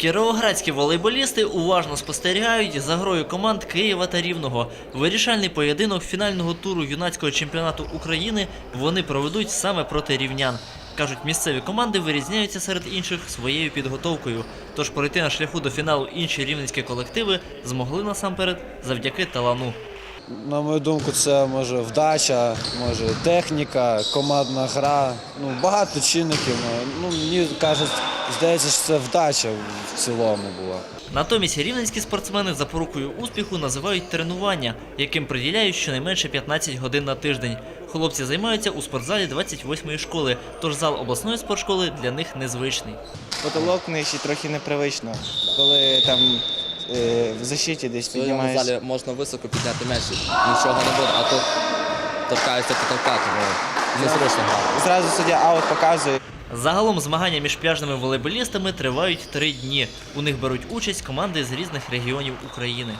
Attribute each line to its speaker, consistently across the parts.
Speaker 1: Кіровоградські волейболісти уважно спостерігають за грою команд Києва та Рівного. Вирішальний поєдинок фінального туру юнацького чемпіонату України вони проведуть саме проти рівнян. Кажуть, місцеві команди вирізняються серед інших своєю підготовкою. Тож пройти на шляху до фіналу інші рівненські колективи змогли насамперед завдяки талану.
Speaker 2: На мою думку, це може вдача, може техніка, командна гра. Ну, багато чинників. Ну, мені кажуть, здається, що це вдача в цілому була.
Speaker 1: Натомість рівненські спортсмени запорукою успіху називають тренування, яким приділяють щонайменше 15 годин на тиждень. Хлопці займаються у спортзалі 28-ї школи, тож зал обласної спортшколи для них незвичний.
Speaker 3: Потолок нижчий трохи непривично, коли там в защиті десь
Speaker 4: В своєму залі можна високо підняти м'яч, нічого не буде, а тут торкається потолка, тому незручно грати.
Speaker 3: Зразу суддя аут показує.
Speaker 1: Загалом змагання між пляжними волейболістами тривають три дні. У них беруть участь команди з різних регіонів України.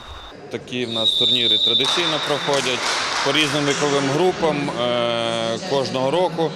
Speaker 5: Такі в нас турніри традиційно проходять по різним віковим групам е, кожного року.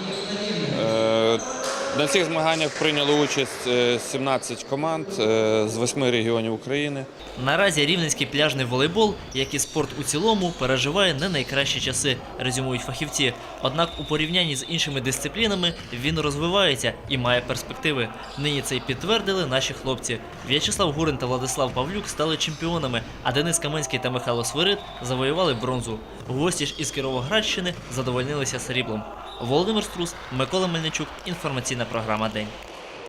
Speaker 5: Е, на цих змаганнях прийняли участь е, 17 команд е, з 8 регіонів України.
Speaker 1: Наразі рівненський пляжний волейбол, як і спорт у цілому, переживає не найкращі часи, резюмують фахівці. Однак у порівнянні з іншими дисциплінами він розвивається і має перспективи. Нині це й підтвердили наші хлопці. В'ячеслав Гурин та Владислав Павлюк стали чемпіонами, а Денис Каменський та Михайло Свирид завоювали бронзу. Гості ж із Кіровоградщини задовольнилися сріблом. Володимир Струс, Микола Мельничук. Інформаційна програма День.